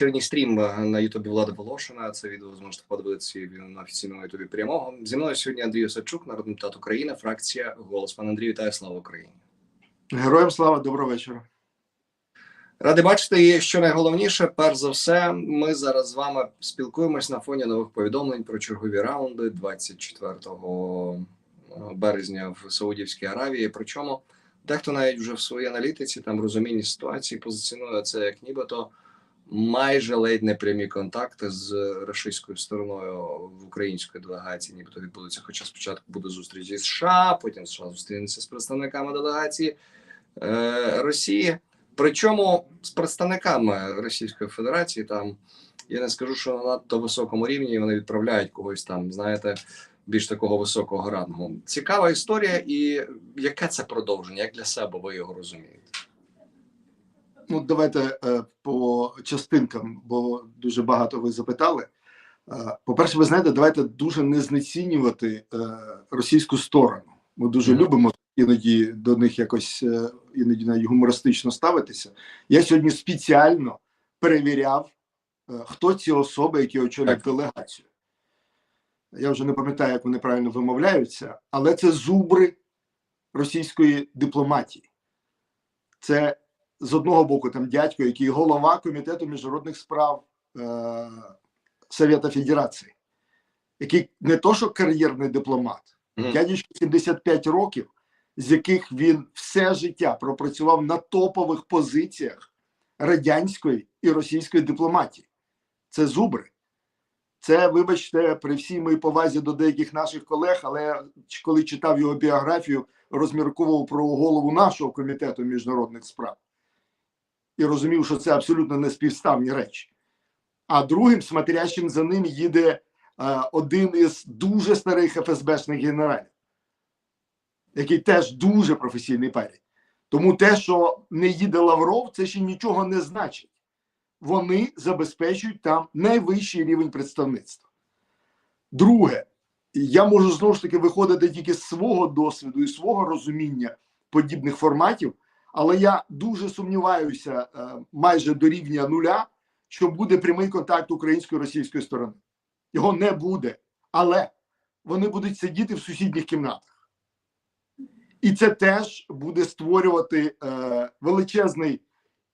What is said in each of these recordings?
Вечірній стрім на Ютубі Влада Волошина. Це відео зможете подивитися на офіційному Ютубі прямого. Зі мною сьогодні Андрій Осадчук, народний депутат України, фракція Голос. Пан Андрій, вітаю, слава Україні. Героям слава, доброго вечора. Радий бачити, і що найголовніше, перш за все, ми зараз з вами спілкуємось на фоні нових повідомлень про чергові раунди 24 березня в Саудівській Аравії. Причому дехто навіть вже в своїй аналітиці там розумінні ситуації позиціонує це як нібито майже ледь не прямі контакти з російською стороною в української делегації, нібито відбудуться. Хоча спочатку буде зустріч зі США, потім США зустрінеться з представниками делегації е, Росії. Причому з представниками Російської Федерації там я не скажу, що на надто високому рівні вони відправляють когось там, знаєте, більш такого високого рангу. Цікава історія, і яке це продовження? Як для себе ви його розумієте? Ну, давайте е, по частинкам, бо дуже багато ви запитали. Е, по-перше, ви знаєте, давайте дуже не знецінювати е, російську сторону. Ми дуже Мгм. любимо іноді до них якось е, іноді навіть гумористично ставитися. Я сьогодні спеціально перевіряв, е, хто ці особи, які очолюють делегацію. Я вже не пам'ятаю, як вони правильно вимовляються, але це зубри російської дипломатії. Це з одного боку там дядько, який голова комітету міжнародних справ е, Совєта Федерації, який не то, що кар'єрний дипломат, Мгм. дядечко 75 років, з яких він все життя пропрацював на топових позиціях радянської і російської дипломатії. Це зубри. Це, вибачте, при всій моїй повазі до деяких наших колег, але коли читав його біографію, розмірковував про голову нашого комітету міжнародних справ і розумів, що це абсолютно не співставні речі. А другим смотрящим за ним їде е, один із дуже старих ФСБшних генералів, який теж дуже професійний парень. Тому те, що не їде Лавров, це ще нічого не значить. Вони забезпечують там найвищий рівень представництва. Друге, я можу знову ж таки виходити тільки з свого досвіду і свого розуміння подібних форматів, але я дуже сумніваюся е, майже до рівня нуля, що буде прямий контакт української російської сторони. Його не буде, але вони будуть сидіти в сусідніх кімнатах. І це теж буде створювати е, величезний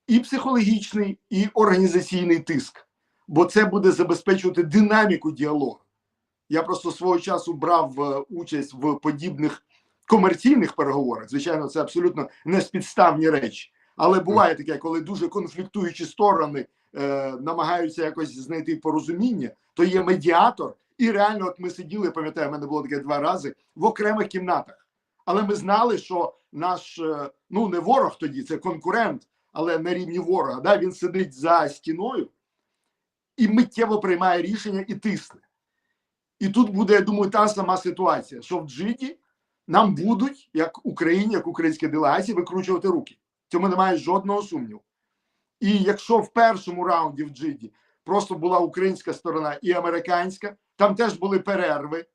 і психологічний, і організаційний тиск, бо це буде забезпечувати динаміку діалогу. Я просто свого часу брав е, участь в подібних комерційних переговорах. Звичайно, це абсолютно не спідставні речі. Але буває таке, коли дуже конфліктуючі сторони е, намагаються якось знайти порозуміння, то є медіатор, і реально, от ми сиділи, пам'ятаю, в мене було таке два рази в окремих кімнатах. Але ми знали, що наш е, ну не ворог тоді, це конкурент, але на рівні ворога. Да, він сидить за стіною і миттєво приймає рішення і тисне. І тут буде, я думаю, та сама ситуація, що в Джиді нам будуть, як Україні, як українські делегації, викручувати руки. Цьому немає жодного сумніву. І якщо в першому раунді в Джиді просто була українська сторона і американська, там теж були перерви,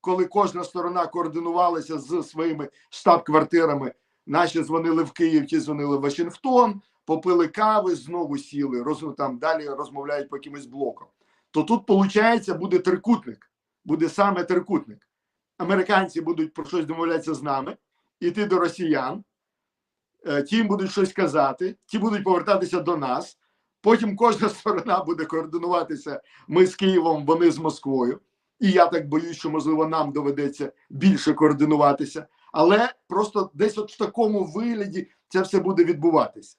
коли кожна сторона координувалася з своїми штаб-квартирами. Наші дзвонили в Київ, ті дзвонили в Вашингтон, попили кави, знову сіли, роз, там далі розмовляють по якимось блокам. То тут, виходить, буде трикутник, буде саме трикутник. Американці будуть про щось домовлятися з нами, іти до росіян, е, ті їм будуть щось казати, ті будуть повертатися до нас. Потім кожна сторона буде координуватися. Ми з Києвом, вони з Москвою. І я так боюсь, що можливо нам доведеться більше координуватися. Але просто десь от в такому вигляді це все буде відбуватися.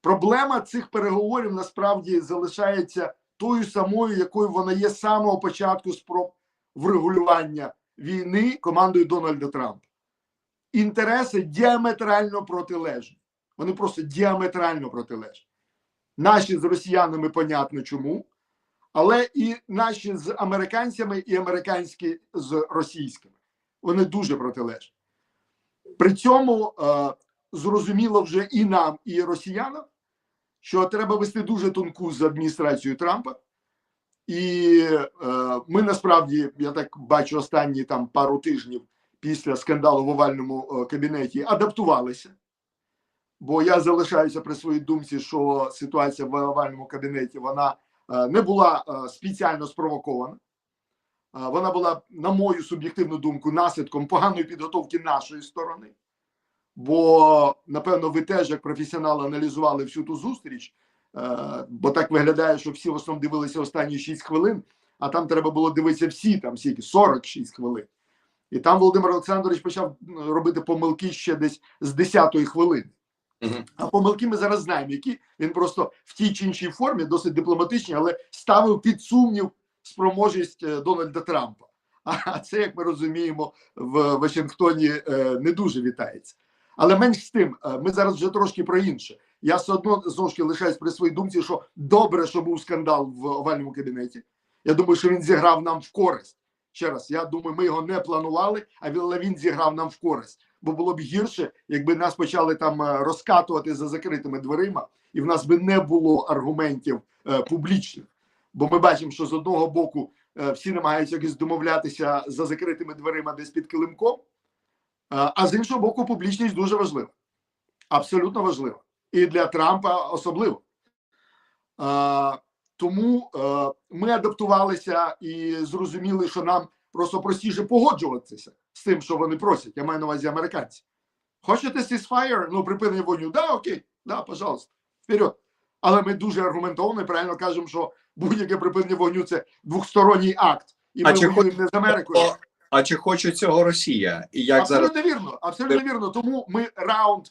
Проблема цих переговорів насправді залишається тою самою, якою вона є з самого початку спроб врегулювання війни командою Дональда Трампа. Інтереси діаметрально протилежні. Вони просто діаметрально протилежні. Наші з росіянами, понятно чому, але і наші з американцями, і американські з російськими. Вони дуже протилежні. При цьому е, зрозуміло вже і нам, і росіянам, що треба вести дуже тонку з адміністрацією Трампа. І е, ми насправді, я так бачу, останні там пару тижнів після скандалу в овальному е, кабінеті адаптувалися. бо я залишаюся при своїй думці, що ситуація в овальному кабінеті вона е, не була спеціально спровокована. Вона була, на мою суб'єктивну думку, наслідком поганої підготовки нашої сторони. Бо, напевно, ви теж як професіонал аналізували всю ту зустріч, бо так виглядає, що всі в основному дивилися останні 6 хвилин, а там треба було дивитися всі, там скільки, 46 хвилин. І там Володимир Олександрович почав робити помилки ще десь з 10-ї хвилини. Мгм. А помилки ми зараз знаємо, які він просто в тій чи іншій формі, досить дипломатичні, але ставив під сумнів спроможність е, Дональда Трампа. А це, як ми розуміємо, в Вашингтоні е, не дуже вітається. Але менш з тим, е, ми зараз вже трошки про інше. Я все одно знову ж таки лишаюсь при своїй думці, що добре, що був скандал в овальному кабінеті. Я думаю, що він зіграв нам в користь. Ще раз, я думаю, ми його не планували, а він- він зіграв нам в користь. Бо було б гірше, якби нас почали там е, розкатувати за закритими дверима, і в нас би не було аргументів е, публічних. Бо ми бачимо, що з одного боку е, всі намагаються якось домовлятися за закритими дверима десь під килимком, е, а з іншого боку, публічність дуже важлива. Абсолютно важлива. І для Трампа особливо. Е, Тому е, ми адаптувалися і зрозуміли, що нам просто простіше погоджуватися з тим, що вони просять. Я маю на увазі американці. Хочете ceasefire? Ну, припинення вогню. Да, окей, да, пожалуйста, вперед. Але ми дуже аргументовано і правильно кажемо, що будь-яке припинення вогню це двосторонній акт. І А ми чи воюємо не з Америкою. А чи хоче цього Росія? І як зараз абсолютно вірно, абсолютно вірно. Тому ми раунд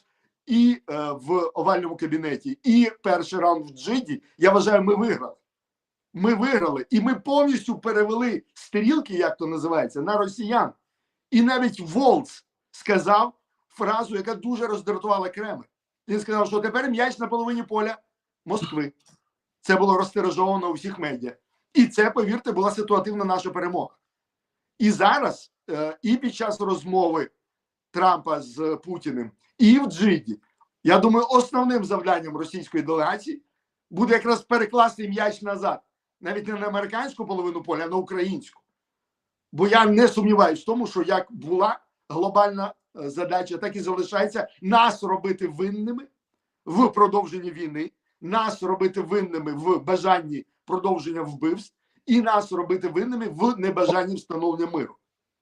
і е, в овальному кабінеті, і перший раунд в Джиді. Я вважаю, ми виграли. Ми виграли, і ми повністю перевели стрілки, як то називається, на росіян. І навіть Волц сказав фразу, яка дуже роздратувала Кремль. Він сказав, що тепер м'яч на половині поля Москви. Це було розтиражовано у всіх медіа. І це, повірте, була ситуативна наша перемога. І зараз, е, і під час розмови Трампа з Путіним, і в Джиді, я думаю, основним завданням російської делегації буде якраз перекласти м'яч назад, навіть не на американську половину поля, а на українську. Бо я не сумніваюся в тому, що як була глобальна е, задача, так і залишається нас робити винними в продовженні війни, нас робити винними в бажанні продовження вбивств, і нас робити винними в небажанні встановлення миру.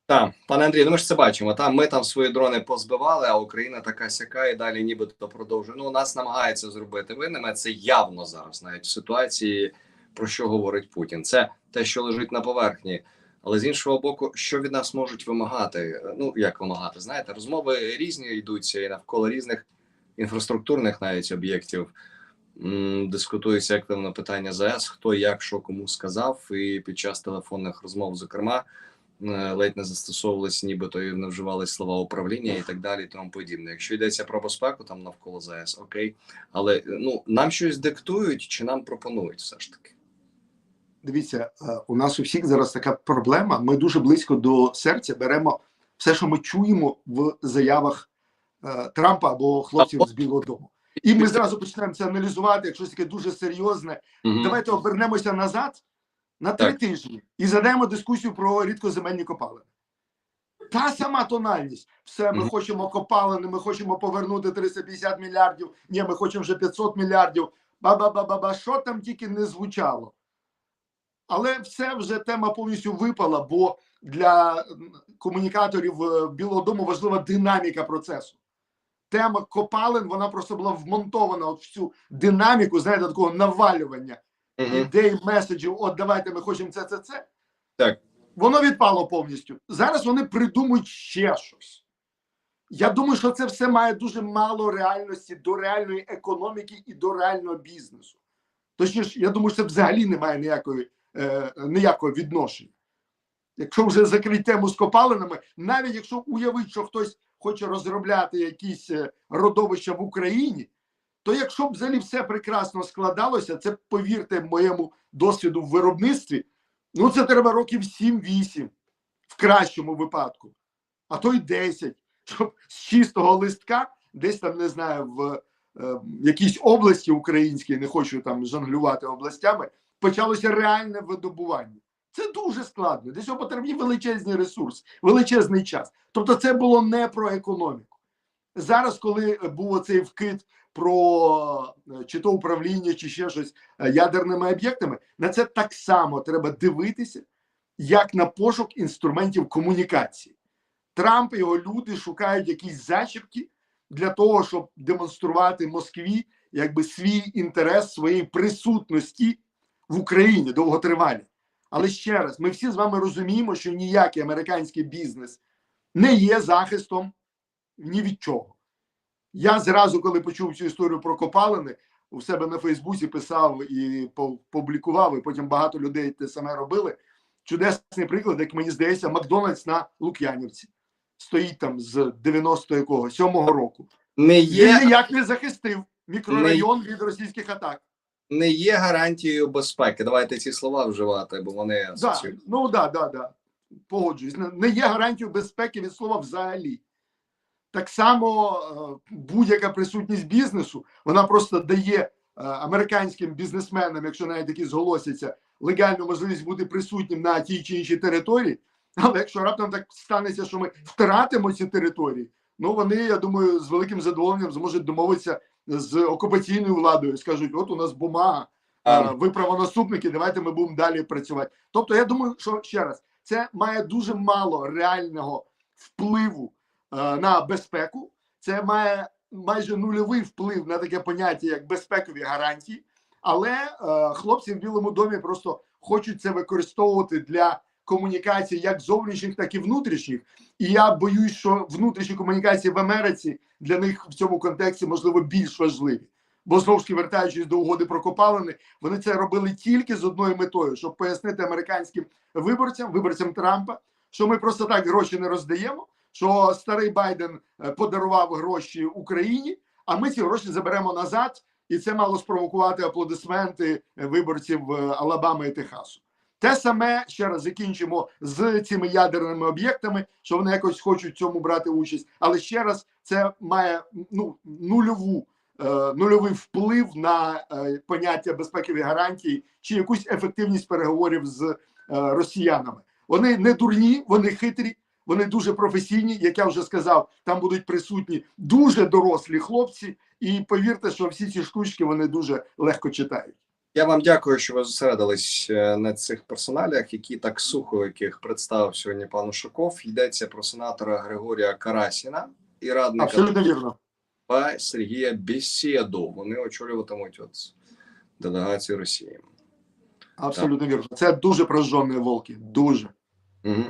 Так, пане Андрій, ну ми ж це бачимо. Там ми там свої дрони позбивали, а Україна така сяка і далі нібито продовжує. Ну, нас намагається зробити винними. Це явно зараз, навіть в ситуації, про що говорить Путін. Це те, що лежить на поверхні. Але з іншого боку, що від нас можуть вимагати? Ну як вимагати? Знаєте, розмови різні йдуться і навколо різних інфраструктурних навіть об'єктів. Дискутується активно питання ЗАЕС, хто як що кому сказав, і під час телефонних розмов, зокрема, ледь не застосовувалися, нібито і не вживались слова управління і так далі, і тому подібне. Якщо йдеться про безпеку, там навколо ЗАЕС, окей, але ну нам щось диктують чи нам пропонують все ж таки. Дивіться, е, у нас у всіх зараз така проблема. Ми дуже близько до серця беремо все, що ми чуємо в заявах е, Трампа або хлопців з Білого Дому. І ми зразу починаємо це аналізувати, як щось таке дуже серйозне. Мгм. Давайте обернемося назад на три Так. тижні і задаємо дискусію про рідкоземельні копалини. Та сама тональність. Все, ми Мгм. хочемо копалини, ми хочемо повернути 350 мільярдів. Ні, ми хочемо вже 500 мільярдів. Ба-ба-ба-ба-ба, що там тільки не звучало. Але все вже тема повністю випала, бо для комунікаторів е, Білого Дому важлива динаміка процесу. Тема копалин вона просто була вмонтована от в цю динаміку, знаєте, такого навалювання. Ідей, меседжів. От давайте ми хочемо це, це, це. Так. Воно відпало повністю. Зараз вони придумують ще щось. Я думаю, що це все має дуже мало реальності до реальної економіки і до реального бізнесу. Точніше, я думаю, що це взагалі не має ніякої, е, ніякого відношення. Якщо вже закрити тему з копалинами, навіть якщо уявити, що хтось хоче розробляти якісь е, родовища в Україні, то якщо б взагалі все прекрасно складалося, це повірте моєму досвіду в виробництві, ну це треба років 7-8 в кращому випадку, а то й 10, щоб з чистого листка, десь там не знаю, в е, якійсь області українській, не хочу там жонглювати областями, почалося реальне видобування. Це дуже складно. Для цього потрібні величезний ресурс, величезний час. Тобто, це було не про економіку. зараз, коли був оцей вкид про е, чи то управління, чи ще щось е, ядерними об'єктами, на це так само треба дивитися, як на пошук інструментів комунікації. Трамп і його люди шукають якісь зачіпки для того, щоб демонструвати Москві якби свій інтерес своєї присутності в Україні довготривалі. Але ще раз, ми всі з вами розуміємо, що ніякий американський бізнес не є захистом ні від чого. Я зразу, коли почув цю історію про копалини, у себе на Фейсбуці писав і публікував, і потім багато людей те саме робили. Чудесний приклад, як мені здається, Макдональдс на Лук'янівці стоїть там з 90 якого, 7-го року. Не Він ніяк не захистив мікрорайон від російських атак. не є гарантією безпеки. Давайте ці слова вживати, бо вони Да, ну да, да, да. Погоджуюсь. Не- Не є гарантією безпеки від слова взагалі. Так само е, будь-яка присутність бізнесу, вона просто дає е, американським бізнесменам, якщо навіть такі зголосяться, легальну можливість бути присутнім на тій чи іншій території. Але якщо раптом так станеться, що ми втратимо ці території, ну вони, я думаю, з великим задоволенням зможуть домовитися з окупаційною владою. Скажуть, от у нас бумага, Е, ви правонаступники, давайте ми будемо далі працювати. Тобто, я думаю, що ще раз це має дуже мало реального впливу на безпеку. Це має майже нульовий вплив на таке поняття, як безпекові гарантії. Але е, хлопці в Білому домі просто хочуть це використовувати для комунікації як зовнішніх, так і внутрішніх. І я боюсь, що внутрішні комунікації в Америці для них в цьому контексті можливо більш важливі. Бо знову ж таки, вертаючись до угоди про копалини, вони це робили тільки з одною метою, щоб пояснити американським виборцям, виборцям Трампа, що ми просто так гроші не роздаємо. Що старий Байден е, подарував гроші Україні, а ми ці гроші заберемо назад, і це мало спровокувати аплодисменти виборців е, Алабами і Техасу. Те саме ще раз закінчимо з цими ядерними об'єктами, що вони якось хочуть в цьому брати участь. Але ще раз це має ну нульову е, нульовий вплив на поняття безпекові гарантії чи якусь ефективність переговорів з росіянами. Вони не дурні, вони хитрі, вони дуже професійні. Як я вже сказав, там будуть присутні дуже дорослі хлопці, і повірте, що всі ці штучки вони дуже легко читають. Я вам дякую, що ви зосередились е, на цих персоналях, які так сухо, яких представив сьогодні пан Ушаков. Йдеться про сенатора Григорія Карасіна і радника Абсолютно вірно. Сергія Бесєду. Вони очолюватимуть от делегацію Росії. Абсолютно вірно. Це дуже прожжені волки. Дуже. Угу.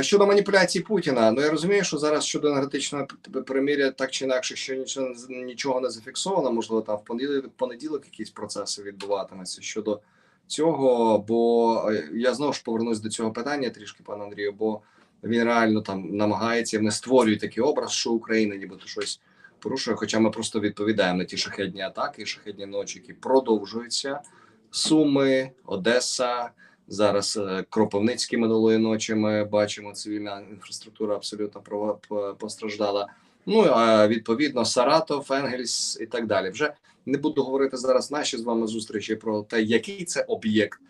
Щодо маніпуляцій Путіна, ну я розумію, що зараз щодо енергетичного п- перемир'я так чи інакше, що нічого, нічого не зафіксовано. Можливо, там в понеділок, понеділок якісь процеси відбуватимуться щодо цього. Бо е, я знову ж повернусь до цього питання трішки, пане Андрію, бо він реально там намагається, не створює такий образ, що Україна нібито щось порушує. Хоча ми просто відповідаємо на ті шахедні атаки, шахедні ночі, які продовжуються. Суми, Одеса. Зараз е, Кропивницький минулої ночі ми бачимо, цивільна інфраструктура абсолютно постраждала. Ну а відповідно Саратов, Енгельс і так далі. Вже не буду говорити зараз наші з вами зустрічі про те, який це об'єкт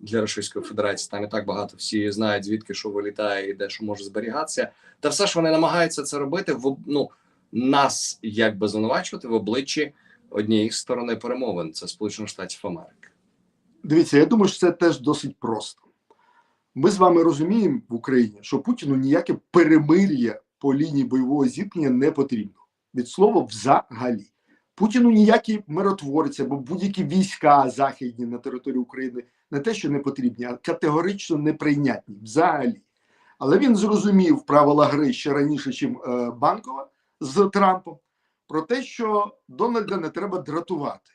для Російської Федерації. Там і так багато всі знають, звідки що вилітає і де що може зберігатися. Та все ж вони намагаються це робити в ну, нас якби звинувачувати в обличчі однієї сторони перемовин. Це Сполучених Штатів Америки. Дивіться, я думаю, що це теж досить просто. Ми з вами розуміємо в Україні, що Путіну ніяке перемир'я по лінії бойового зіткнення не потрібно. Від слова взагалі. Путіну ніякі миротворці або будь-які війська західні на території України не те, що не потрібні, а категорично неприйнятні взагалі. Але він зрозумів правила гри ще раніше, ніж е, Банкова з Трампом, про те, що Дональда не треба дратувати.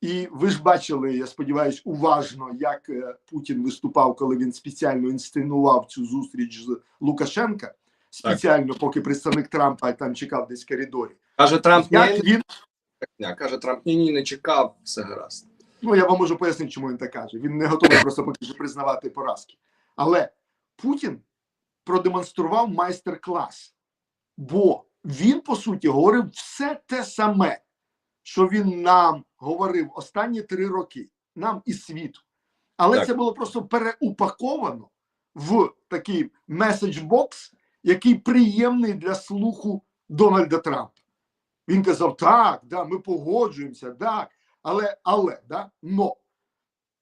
І ви ж бачили, я сподіваюся, уважно, як е, Путін виступав, коли він спеціально інсценував цю зустріч з Лукашенка, спеціально, поки представник Трампа там чекав десь в коридорі. Каже Трамп, ні, він, ні, каже Трамп, ні, ні, не чекав, все гаразд. ну я вам можу пояснити, чому він так каже. Він не готовий просто поки що признавати поразки. Але Путін продемонстрував майстер-клас, бо він, по суті, говорив все те саме, що він нам говорив останні три роки, нам і світу. Але Так. це було просто переупаковано в такий меседж-бокс, який приємний для слуху Дональда Трампа. Він казав: так, да, ми погоджуємося, так, але, але, да, но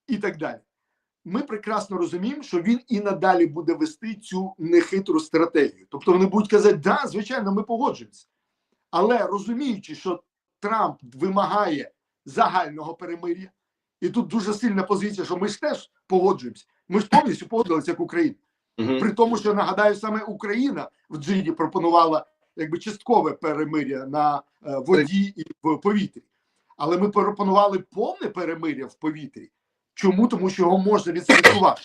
і так далі. Ми прекрасно розуміємо, що він і надалі буде вести цю нехитру стратегію. Тобто вони будуть казати, да, звичайно, ми погоджуємося. Але розуміючи, що Трамп вимагає загального перемир'я, і тут дуже сильна позиція, що ми ж теж погоджуємося. Ми ж повністю погодилися як Україна. Мгм. При тому, що нагадаю, саме Україна в Джиді пропонувала якби часткове перемир'я на е, воді і в повітрі. Але ми пропонували повне перемир'я в повітрі. Чому? Тому що його можна відслідкувати.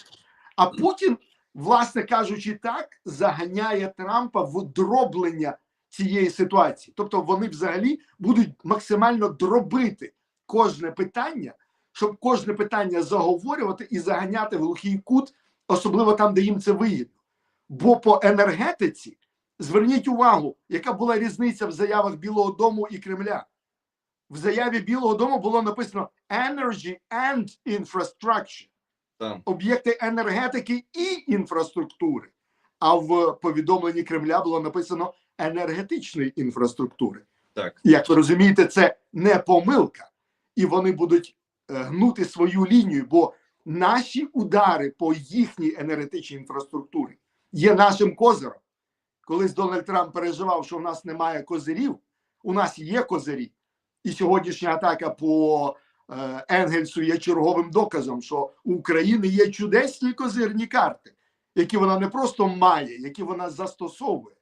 А Путін, власне кажучи, так заганяє Трампа в дроблення цієї ситуації. Тобто вони взагалі будуть максимально дробити кожне питання, щоб кожне питання заговорювати і заганяти в глухий кут, особливо там, де їм це вигідно. Бо по енергетиці зверніть увагу, яка була різниця в заявах Білого Дому і Кремля. В заяві Білого Дому було написано Energy and Infrastructure об'єкти енергетики і інфраструктури. А в повідомленні Кремля було написано енергетичної інфраструктури. Так. Як ви розумієте, це не помилка, і вони будуть е, гнути свою лінію, бо наші удари по їхній енергетичній інфраструктурі є нашим козиром. Колись Дональд Трамп переживав, що у нас немає козирів, у нас є козирі. І сьогоднішня атака по е, Енгельсу є черговим доказом, що у України є чудесні козирні карти, які вона не просто має, які вона застосовує.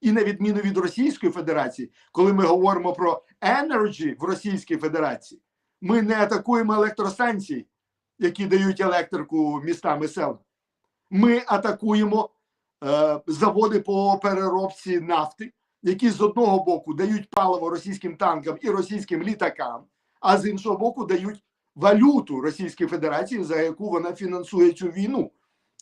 І на відміну від Російської Федерації, коли ми говоримо про енерджі в Російській Федерації, ми не атакуємо електростанції, які дають електрику містам і селам. Ми атакуємо е, заводи по переробці нафти, які з одного боку дають паливо російським танкам і російським літакам, а з іншого боку дають валюту Російській Федерації, за яку вона фінансує цю війну.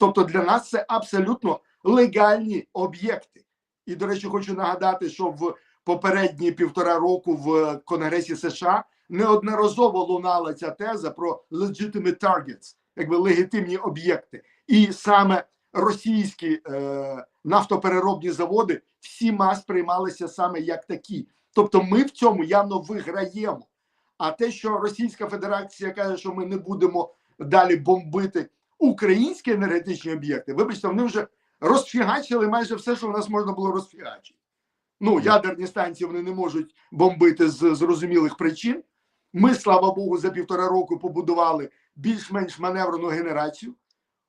Тобто для нас це абсолютно легальні об'єкти. І, до речі, хочу нагадати, що в попередні півтора року в Конгресі США неодноразово лунала ця теза про legitimate targets, якби легітимні об'єкти. І саме російські е, нафтопереробні заводи всіма сприймалися саме як такі. Тобто, ми в цьому явно виграємо. А те, що Російська Федерація каже, що ми не будемо далі бомбити українські енергетичні об'єкти, вибачте, вони вже розфігачили майже все, що в нас можна було розфігачити. Ну, ядерні станції вони не можуть бомбити з зрозумілих причин. Ми, слава Богу, за півтора року побудували більш-менш маневрену генерацію.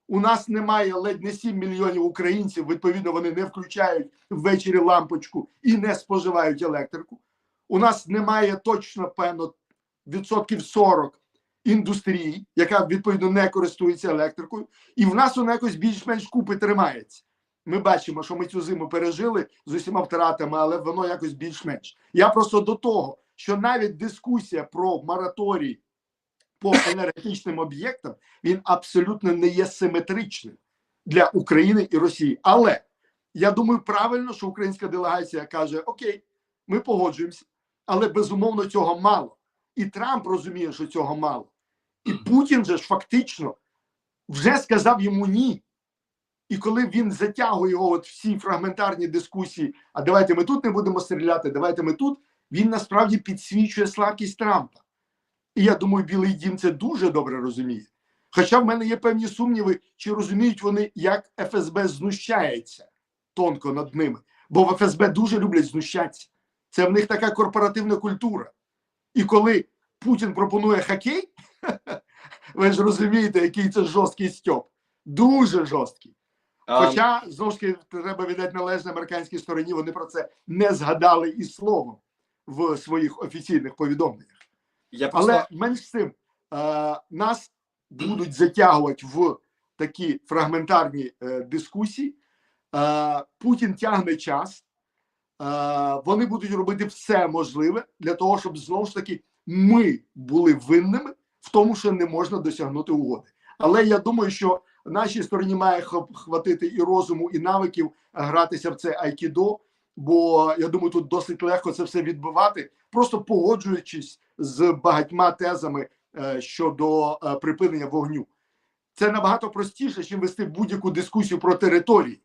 У нас немає ледь не 7 мільйонів українців. Відповідно, вони не включають ввечері лампочку і не споживають електрику. У нас немає точно певно відсотків 40 індустрії, яка відповідно не користується електрикою, і в нас вона якось більш-менш купи тримається. Ми бачимо, що ми цю зиму пережили з усіма втратами, але воно якось більш-менш. Я просто до того, що навіть дискусія про мораторій по енергетичним об'єктам він абсолютно не є симетричним для України і Росії. Але я думаю, правильно, що українська делегація каже: Окей, ми погоджуємося, але безумовно цього мало. І Трамп розуміє, що цього мало. І Путін же ж фактично вже сказав йому ні. І коли він затягує його от всі фрагментарні дискусії, а давайте ми тут не будемо стріляти, давайте ми тут, він насправді підсвічує слабкість Трампа. І я думаю, Білий Дім це дуже добре розуміє. Хоча в мене є певні сумніви, чи розуміють вони, як ФСБ знущається тонко над ними. Бо в ФСБ дуже люблять знущатися. Це в них така корпоративна культура. І коли Путін пропонує хокей, ви ж розумієте, який це жорсткий стьоп. Дуже жорсткий. Хоча знову ж таки треба віддати належне американській стороні, вони про це не згадали і словом в своїх офіційних повідомленнях. я просто Але менш з тим, е, нас будуть затягувати в такі фрагментарні е, дискусії. Е, Путін тягне час, е, вони будуть робити все можливе для того, щоб знову ж таки ми були винними в тому, що не можна досягнути угоди. Але я думаю, що нашій стороні має хватити і розуму, і навиків гратися в це айкідо. Бо я думаю, тут досить легко це все відбивати, просто погоджуючись з багатьма тезами е, щодо е, припинення вогню. Це набагато простіше, ніж вести будь-яку дискусію про території,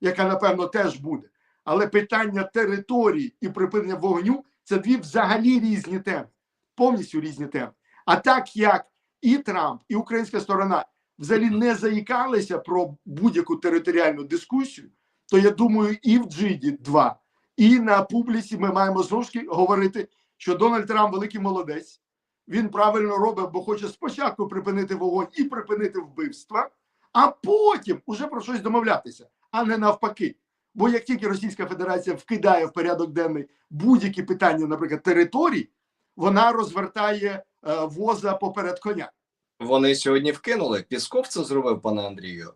яка напевно теж буде. Але питання території і припинення вогню це дві взагалі різні теми, повністю різні теми. А так як і Трамп, і українська сторона взагалі не заїкалися про будь-яку територіальну дискусію, то я думаю, і в Джиді 2, і на публіці ми маємо знову ж говорити, що Дональд Трамп великий молодець. Він правильно робить, бо хоче спочатку припинити вогонь і припинити вбивства, а потім уже про щось домовлятися, а не навпаки. Бо як тільки Російська Федерація вкидає в порядок денний будь-які питання, наприклад, територій, вона розвертає воза поперед коня. Вони сьогодні вкинули. Пісков це зробив, пане Андрію.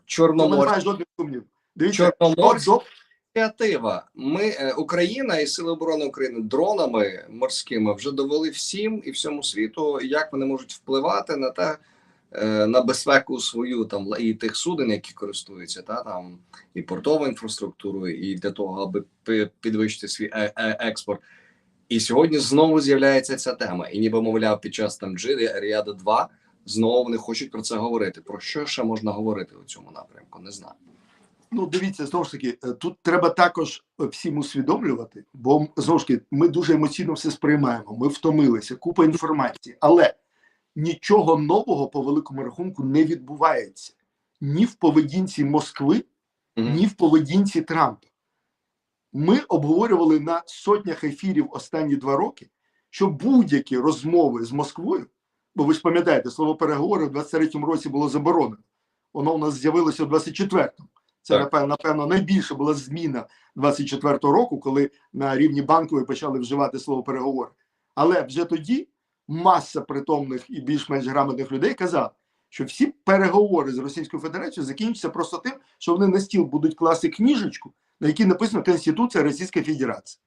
Дивіться, Чорноморська до- ініціатива. Ми е, Україна і Сили оборони України дронами морськими вже довели всім і всьому світу, як вони можуть впливати на те. е, На безпеку свою там і тих суден, які користуються, та там і портову інфраструктуру, і для того, аби підвищити свій е- е- експорт. І сьогодні знову з'являється ця тема. І ніби мовляв, під час там Ріада 2 знову вони хочуть про це говорити. Про що ще можна говорити у цьому напрямку? Не знаю. Ну, дивіться, знову ж таки, е, тут треба також е, всім усвідомлювати, бо знову ж таки, ми дуже емоційно все сприймаємо. Ми втомилися, купа інформації, але нічого нового по великому рахунку не відбувається ні в поведінці Москви, ні в поведінці Трампа. Ми обговорювали на сотнях ефірів останні два роки, що будь-які розмови з Москвою, бо ви ж пам'ятаєте, слово переговори в 23-му році було заборонено. Воно у нас з'явилося в 24-му. Це Так. напевно, напевно найбільша була зміна 24-го року, коли на рівні банкової почали вживати слово переговори. Але вже тоді маса притомних і більш-менш грамотних людей казала, що всі переговори з Російською Федерацією закінчаться просто тим, що вони на стіл будуть класти книжечку, на якій написано Конституція Російської Федерації.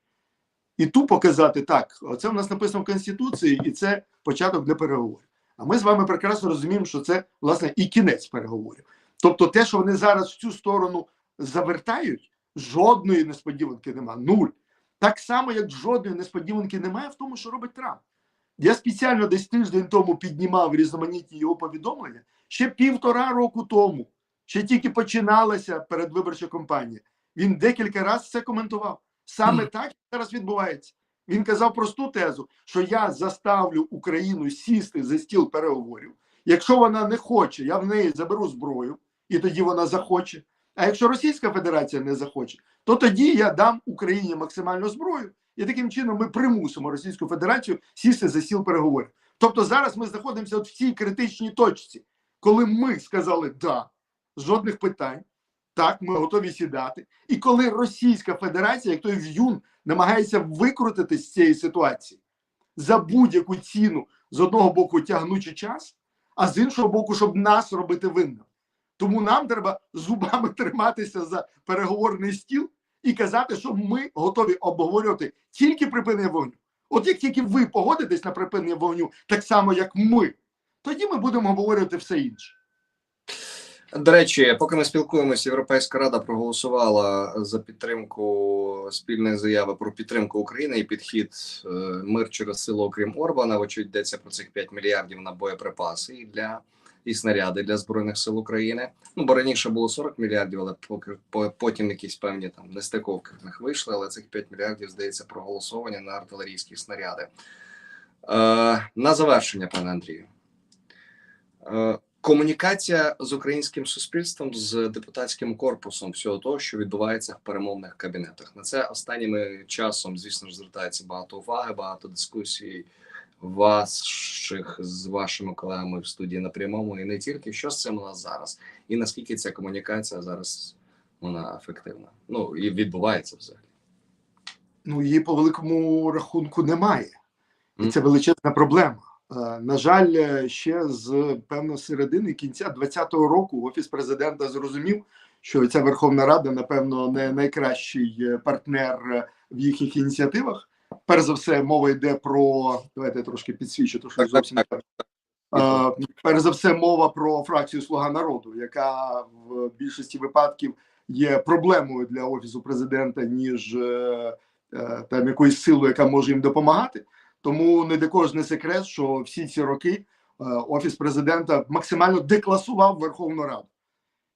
І тупо казати так, оце в нас написано в Конституції, і це початок для переговорів. А ми з вами прекрасно розуміємо, що це власне і кінець переговорів. Тобто, те, що вони зараз в цю сторону завертають, жодної несподіванки нема. Нуль. Так само, як жодної несподіванки немає в тому, що робить Трамп. Я спеціально десь тиждень тому піднімав різноманітні його повідомлення ще півтора року тому. Ще тільки починалася передвиборча кампанія. Він декілька разів це коментував. Саме так зараз відбувається. Він казав просту тезу, що я заставлю Україну сісти за стіл переговорів. Якщо вона не хоче, я в неї заберу зброю, і тоді вона захоче. А якщо Російська Федерація не захоче, то тоді я дам Україні максимальну зброю, і таким чином ми примусимо Російську Федерацію сісти за стіл переговорів. Тобто зараз ми знаходимося от в цій критичній точці, коли ми сказали да, жодних питань. Так, ми готові сідати. І коли Російська Федерація, як той в'юн, намагається викрутити з цієї ситуації за будь-яку ціну з одного боку тягнучи час, а з іншого боку, щоб нас робити винним. Тому нам треба зубами триматися за переговорний стіл і казати, що ми готові обговорювати тільки припинення вогню. От як тільки ви погодитесь на припинення вогню, так само як ми, тоді ми будемо обговорювати все інше. До речі, поки ми спілкуємося, Європейська рада проголосувала за підтримку спільної заяви про підтримку України і підхід е, мир через силу, окрім Орбана. Вочевидь, йдеться про цих 5 мільярдів на боєприпаси і для і снаряди для збройних сил України. Ну бо раніше було 40 мільярдів, але поки по- потім якісь певні там нестиковки в них вийшли. Але цих 5 мільярдів здається проголосовані на артилерійські снаряди. Е, на завершення, пане Андрію. Комунікація з українським суспільством, з депутатським корпусом, всього того, що відбувається в перемовних кабінетах. На це останніми часом, звісно ж, звертається багато уваги, багато дискусій ваших з вашими колегами в студії на прямому і не тільки що з цим у нас зараз, і наскільки ця комунікація зараз вона ефективна. Ну і відбувається взагалі. Ну, її по великому рахунку немає. І це величезна проблема. Е, На жаль, е, ще з певно середини кінця 2020 року офіс президента зрозумів, що ця Верховна Рада, напевно, не найкращий е, партнер в їхніх ініціативах. Перш за все, мова йде про давайте я трошки підсвічу, тому що зовсім так, перш за все, мова про фракцію Слуга народу, яка в більшості випадків є проблемою для офісу президента, ніж там якоюсь силою, яка може їм допомагати. Тому не для кого ж не секрет, що всі ці роки е, офіс президента максимально декласував Верховну Раду.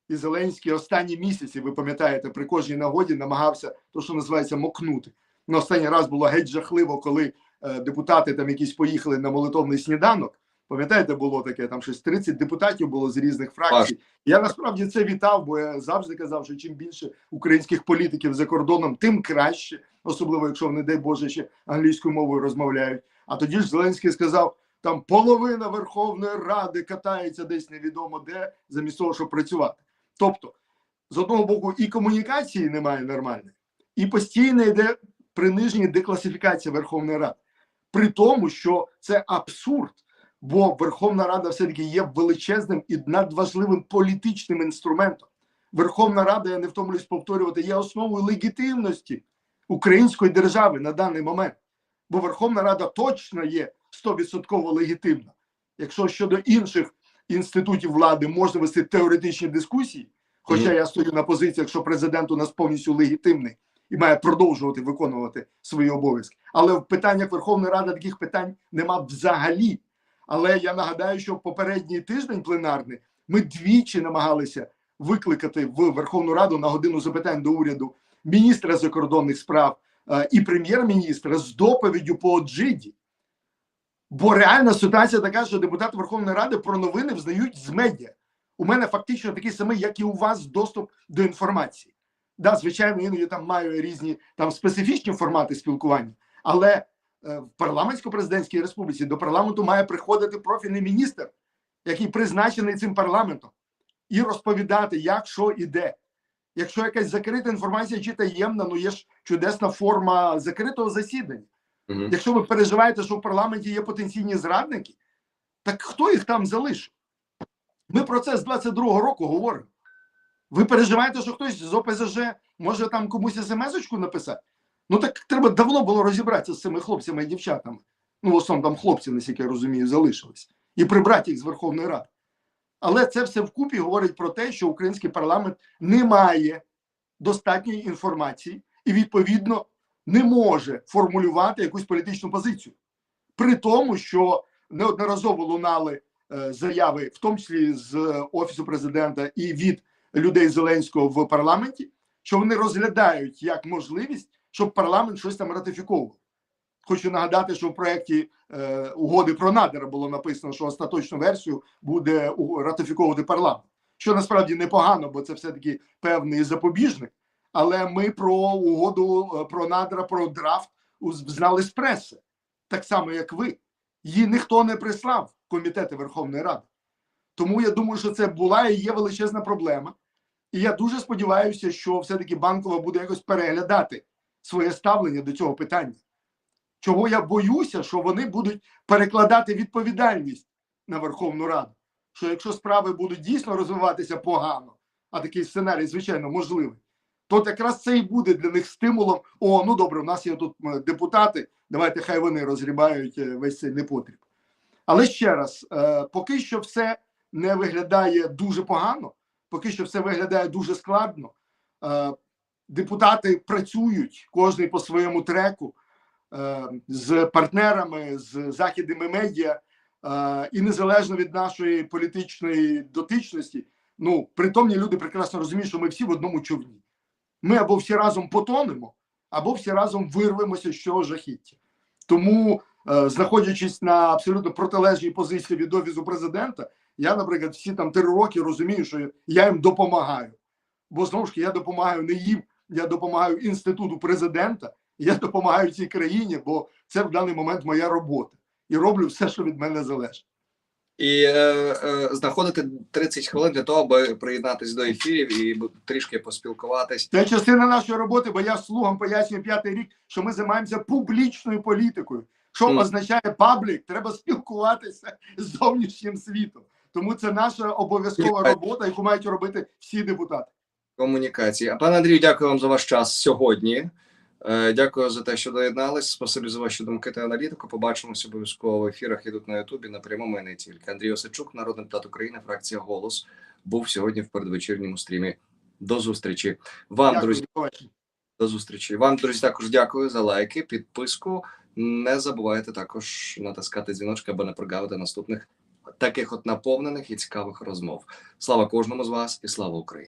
І Зеленський останні місяці, ви пам'ятаєте, при кожній нагоді намагався то, що називається мокнути. Ну, останній раз було геть жахливо, коли е, депутати там якісь поїхали на молитовний сніданок. Пам'ятаєте, було таке, там щось 30 депутатів було з різних фракцій. Я насправді це вітав, бо я завжди казав, що чим більше українських політиків за кордоном, тим краще, особливо якщо не дай Боже ще англійською мовою розмовляють. А тоді ж Зеленський сказав: там половина Верховної Ради катається десь невідомо де, замість того, щоб працювати. Тобто, з одного боку, і комунікації немає нормальної, і постійно йде приниження декласифікація Верховної Ради. При тому, що це абсурд, бо Верховна Рада все-таки є величезним і надважливим політичним інструментом. Верховна Рада, я не втомлюсь повторювати, є основою легітимності української держави на даний момент. Бо Верховна Рада точно є 100% легітимна. Якщо щодо інших інститутів влади можна вести теоретичні дискусії, хоча я стою на позиціях, що президент у нас повністю легітимний і має продовжувати виконувати свої обов'язки. Але в питаннях Верховної Ради таких питань нема взагалі. Але я нагадаю, що попередній тиждень пленарний ми двічі намагалися викликати в Верховну Раду на годину запитань до уряду міністра закордонних справ е, і прем'єр-міністра з доповіддю по Джиді. Бо реальна ситуація така, що депутати Верховної Ради про новини взнають з медіа. У мене фактично такий самий, як і у вас, доступ до інформації. Да, звичайно, іноді там маю різні там специфічні формати спілкування, але в парламентсько-президентській республіці до парламенту має приходити профільний міністр, який призначений цим парламентом, і розповідати, як що і де. Якщо якась закрита інформація чи таємна, ну є ж чудесна форма закритого засідання. Мгм. Якщо ви переживаєте, що в парламенті є потенційні зрадники, так хто їх там залишив? Ми про це з 22-го року говоримо. Ви переживаєте, що хтось з ОПЗЖ може там комусь смс-очку написати? Ну так треба давно було розібратися з цими хлопцями і дівчатами. Ну, в основному там хлопці, наскільки я розумію, залишились, і прибрати їх з Верховної Ради. Але це все вкупі говорить про те, що український парламент не має достатньої інформації і, відповідно, не може формулювати якусь політичну позицію. При тому, що неодноразово лунали е, заяви, в тому числі з е, офісу президента і від людей Зеленського в парламенті, що вони розглядають як можливість, щоб парламент щось там ратифіковував. Хочу нагадати, що в проєкті е, угоди про надра було написано, що остаточну версію буде ратифіковувати парламент, що насправді непогано, бо це все таки певний запобіжник. Але ми про угоду е, про надра, про драфт знали з преси, так само як ви. Її ніхто не прислав комітети Верховної Ради. Тому я думаю, що це була і є величезна проблема. І я дуже сподіваюся, що все-таки банкова буде якось переглядати своє ставлення до цього питання. Чого я боюся, що вони будуть перекладати відповідальність на Верховну Раду. Що якщо справи будуть дійсно розвиватися погано, а такий сценарій, звичайно, можливий, то якраз це і буде для них стимулом. О, ну добре, у нас є тут депутати, давайте хай вони розгрібають е, весь цей непотріб. Але ще раз, е, поки що все не виглядає дуже погано, поки що все виглядає дуже складно. Депутати працюють кожен по своєму треку е, з партнерами, з західними медіа, е, і незалежно від нашої політичної дотичності, ну притомні люди прекрасно розуміють, що ми всі в одному човні. Ми або всі разом потонемо, або всі разом вирвемося з цього жахіття. Тому, е, знаходячись на абсолютно протилежній позиції від офісу президента, я, наприклад, всі там три роки розумію, що я їм допомагаю. Бо знову ж таки я допомагаю не їм, я допомагаю інституту президента, я допомагаю цій країні, бо це в даний момент моя робота. І роблю все, що від мене залежить. І е, е, знаходити 30 хвилин для того, аби приєднатися до ефірів і трішки поспілкуватись. Це частина нашої роботи, бо я слугам пояснюю п'ятий рік, що ми займаємося публічною політикою. Що Мгм. означає паблік? Треба спілкуватися з зовнішнім світом. Тому це наша обов'язкова робота, яку мають робити всі депутати. Комунікації. А пане Андрію, дякую вам за ваш час сьогодні. Е, Дякую за те, що доєднались. Спасибі за ваші думки та аналітику. Побачимося обов'язково в ефірах. Ідуть на Ютубі на прямому і не тільки. Андрій Осадчук, народний депутат України, фракція Голос, був сьогодні в передвечірньому стрімі. До зустрічі. Вам, Дякую, друзі, до зустрічі. Вам, друзі, також дякую за лайки, підписку. Не забувайте також натискати дзвіночки, аби не прогавити наступних таких от наповнених і цікавих розмов. Слава кожному з вас і слава Україні!